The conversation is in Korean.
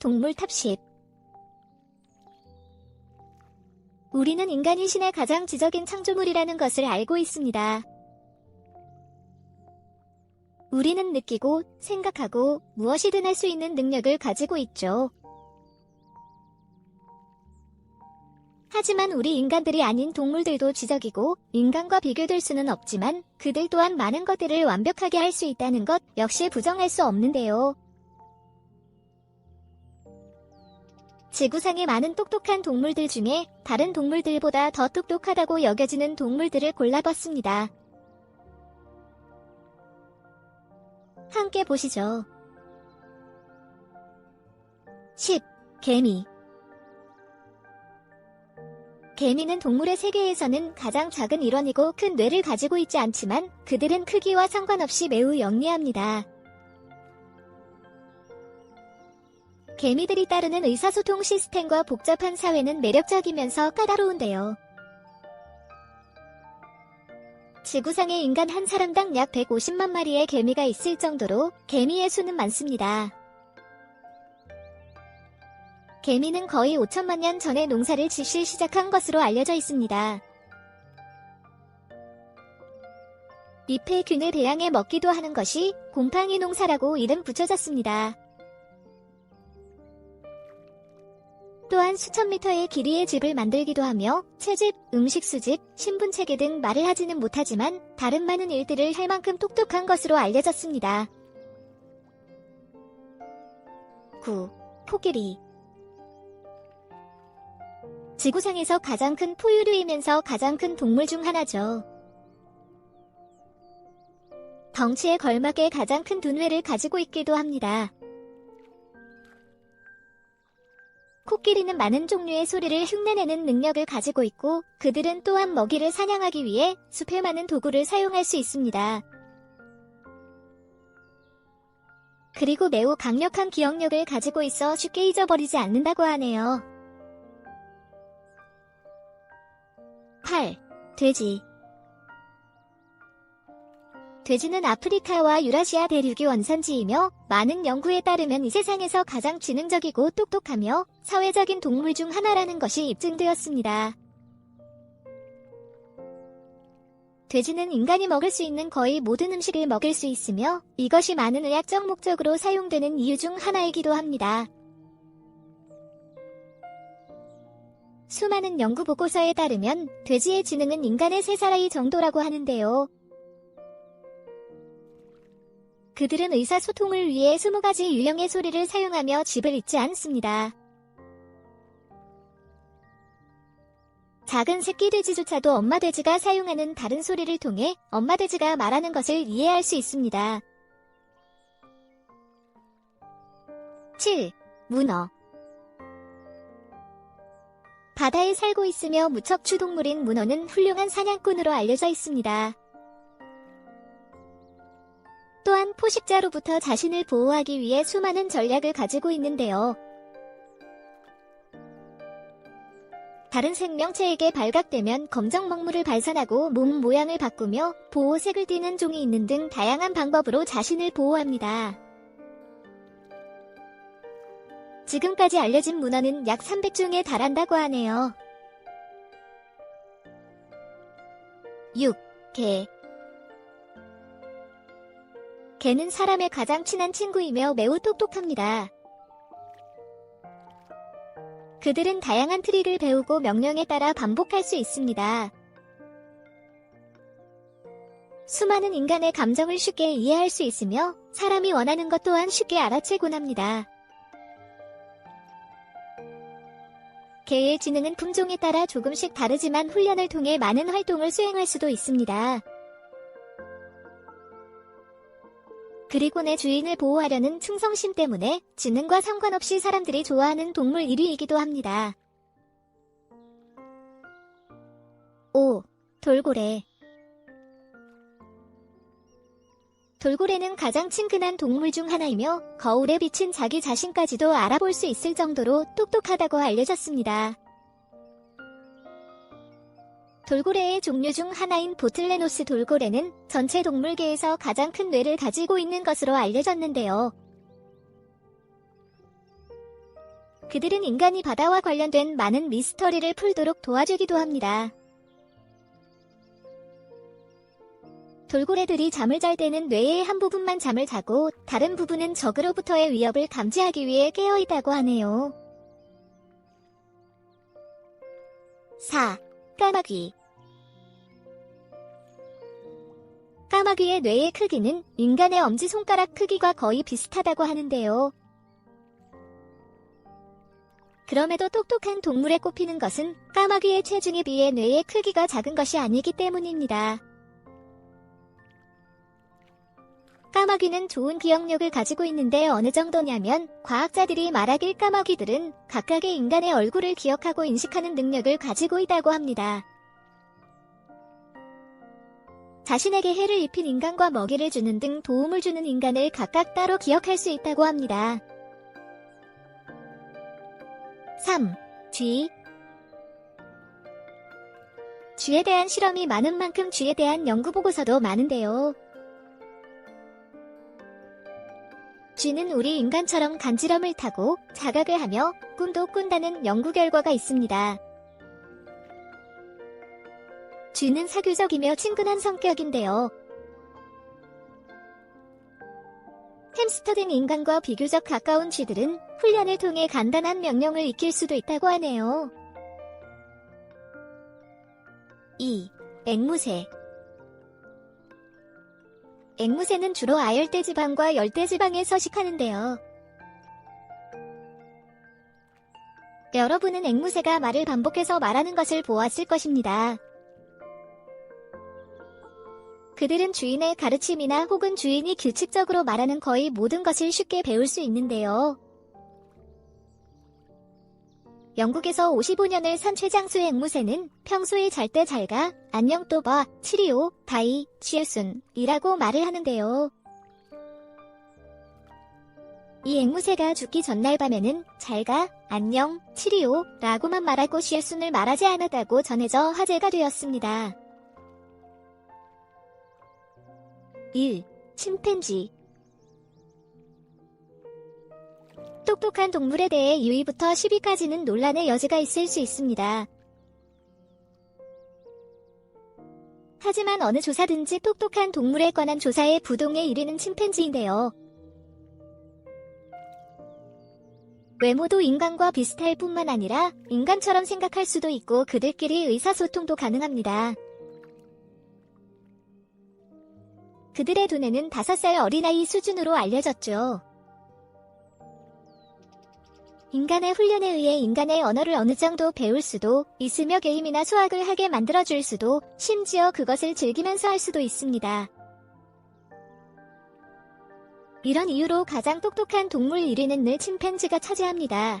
동물 탑10 우리는 인간이 신의 가장 지적인 창조물이라는 것을 알고 있습니다. 우리는 느끼고 생각하고 무엇이든 할 수 있는 능력을 가지고 있죠. 하지만 우리 인간들이 아닌 동물들도 지적이고 인간과 비교될 수는 없지만 그들 또한 많은 것들을 완벽하게 할 수 있다는 것 역시 부정할 수 없는데요. 지구상의 많은 똑똑한 동물들 중에 다른 동물들보다 더 똑똑하다고 여겨지는 동물들을 골라봤습니다. 함께 보시죠. 10. 개미 개미는 동물의 세계에서는 가장 작은 일원이고 큰 뇌를 가지고 있지 않지만 그들은 크기와 상관없이 매우 영리합니다. 개미들이 따르는 의사소통 시스템과 복잡한 사회는 매력적이면서 까다로운데요. 지구상에 인간 한 사람당 약 150만 마리의 개미가 있을 정도로 개미의 수는 많습니다. 개미는 거의 5천만 년 전에 농사를 짓기 시작한 것으로 알려져 있습니다. 잎의 균을 배양해 먹기도 하는 것이 곰팡이 농사라고 이름 붙여졌습니다. 또한 수천 미터의 길이의 집을 만들기도 하며 채집, 음식 수집, 신분 체계 등 말을 하지는 못하지만 다른 많은 일들을 할 만큼 똑똑한 것으로 알려졌습니다. 9. 코끼리 지구상에서 가장 큰 포유류이면서 가장 큰 동물 중 하나죠. 덩치에 걸맞게 가장 큰 두뇌를 가지고 있기도 합니다. 코끼리는 많은 종류의 소리를 흉내내는 능력을 가지고 있고 그들은 또한 먹이를 사냥하기 위해 숲에 많은 도구를 사용할 수 있습니다. 그리고 매우 강력한 기억력을 가지고 있어 쉽게 잊어버리지 않는다고 하네요. 8. 돼지 돼지는 아프리카와 유라시아 대륙이 원산지이며 많은 연구에 따르면 이 세상에서 가장 지능적이고 똑똑하며 사회적인 동물 중 하나라는 것이 입증되었습니다. 돼지는 인간이 먹을 수 있는 거의 모든 음식을 먹을 수 있으며 이것이 많은 의학적 목적으로 사용되는 이유 중 하나이기도 합니다. 수많은 연구 보고서에 따르면 돼지의 지능은 인간의 3살아이 정도라고 하는데요. 그들은 의사소통을 위해 20가지 유형의 소리를 사용하며 집을 잇지 않습니다. 작은 새끼 돼지조차도 엄마 돼지가 사용하는 다른 소리를 통해 엄마 돼지가 말하는 것을 이해할 수 있습니다. 7. 문어 바다에 살고 있으며 무척 추동물인 문어는 훌륭한 사냥꾼으로 알려져 있습니다. 포식자로부터 자신을 보호하기 위해 수많은 전략을 가지고 있는데요. 다른 생명체에게 발각되면 검정 먹물을 발산하고 몸 모양을 바꾸며 보호색을 띠는 종이 있는 등 다양한 방법으로 자신을 보호합니다. 지금까지 알려진 문어는 약 300종에 달한다고 하네요. 6. 개 개는 사람의 가장 친한 친구이며 매우 똑똑합니다. 그들은 다양한 트릭을 배우고 명령에 따라 반복할 수 있습니다. 수많은 인간의 감정을 쉽게 이해할 수 있으며 사람이 원하는 것 또한 쉽게 알아채곤 합니다. 개의 지능은 품종에 따라 조금씩 다르지만 훈련을 통해 많은 활동을 수행할 수도 있습니다. 그리고 내 주인을 보호하려는 충성심 때문에 지능과 상관없이 사람들이 좋아하는 동물 1위이기도 합니다. 5. 돌고래 돌고래는 가장 친근한 동물 중 하나이며 거울에 비친 자기 자신까지도 알아볼 수 있을 정도로 똑똑하다고 알려졌습니다. 돌고래의 종류 중 하나인 보틀레노스 돌고래는 전체 동물계에서 가장 큰 뇌를 가지고 있는 것으로 알려졌는데요. 그들은 인간이 바다와 관련된 많은 미스터리를 풀도록 도와주기도 합니다. 돌고래들이 잠을 잘 때는 뇌의 한 부분만 잠을 자고 다른 부분은 적으로부터의 위협을 감지하기 위해 깨어 있다고 하네요. 4. 까마귀 까마귀의 뇌의 크기는 인간의 엄지손가락 크기가 거의 비슷하다고 하는데요. 그럼에도 똑똑한 동물에 꼽히는 것은 까마귀의 체중에 비해 뇌의 크기가 작은 것이 아니기 때문입니다. 까마귀는 좋은 기억력을 가지고 있는데 어느 정도냐면 과학자들이 말하길 까마귀들은 각각의 인간의 얼굴을 기억하고 인식하는 능력을 가지고 있다고 합니다. 자신에게 해를 입힌 인간과 먹이를 주는 등 도움을 주는 인간을 각각 따로 기억할 수 있다고 합니다. 3. 쥐 쥐에 대한 실험이 많은 만큼 쥐에 대한 연구 보고서도 많은데요. 쥐는 우리 인간처럼 간지럼을 타고 자각을 하며 꿈도 꾼다는 연구 결과가 있습니다. 쥐는 사교적이며 친근한 성격인데요. 햄스터 등 인간과 비교적 가까운 쥐들은 훈련을 통해 간단한 명령을 익힐 수도 있다고 하네요. 2. 앵무새 앵무새는 주로 아열대 지방과 열대 지방에 서식하는데요. 여러분은 앵무새가 말을 반복해서 말하는 것을 보았을 것입니다. 그들은 주인의 가르침이나 혹은 주인이 규칙적으로 말하는 거의 모든 것을 쉽게 배울 수 있는데요. 영국에서 55년을 산 최장수 앵무새는 평소에 잘 때 잘가, 안녕 또 봐, 치리오, 바이, 취순이라고 말을 하는데요. 이 앵무새가 죽기 전날 밤에는 잘가, 안녕, 치리오 라고만 말하고 취순을 말하지 않았다고 전해져 화제가 되었습니다. 1. 침팬지 똑똑한 동물에 대해 6위부터 10위까지는 논란의 여지가 있을 수 있습니다. 하지만 어느 조사든지 똑똑한 동물에 관한 조사의 부동의 1위는 침팬지인데요. 외모도 인간과 비슷할 뿐만 아니라 인간처럼 생각할 수도 있고 그들끼리 의사소통도 가능합니다. 그들의 두뇌는 5살 어린아이 수준으로 알려졌죠. 인간의 훈련에 의해 인간의 언어를 어느 정도 배울 수도 있으며 게임이나 수학을 하게 만들어줄 수도 심지어 그것을 즐기면서 할 수도 있습니다. 이런 이유로 가장 똑똑한 동물 1위는 늘 침팬지가 차지합니다.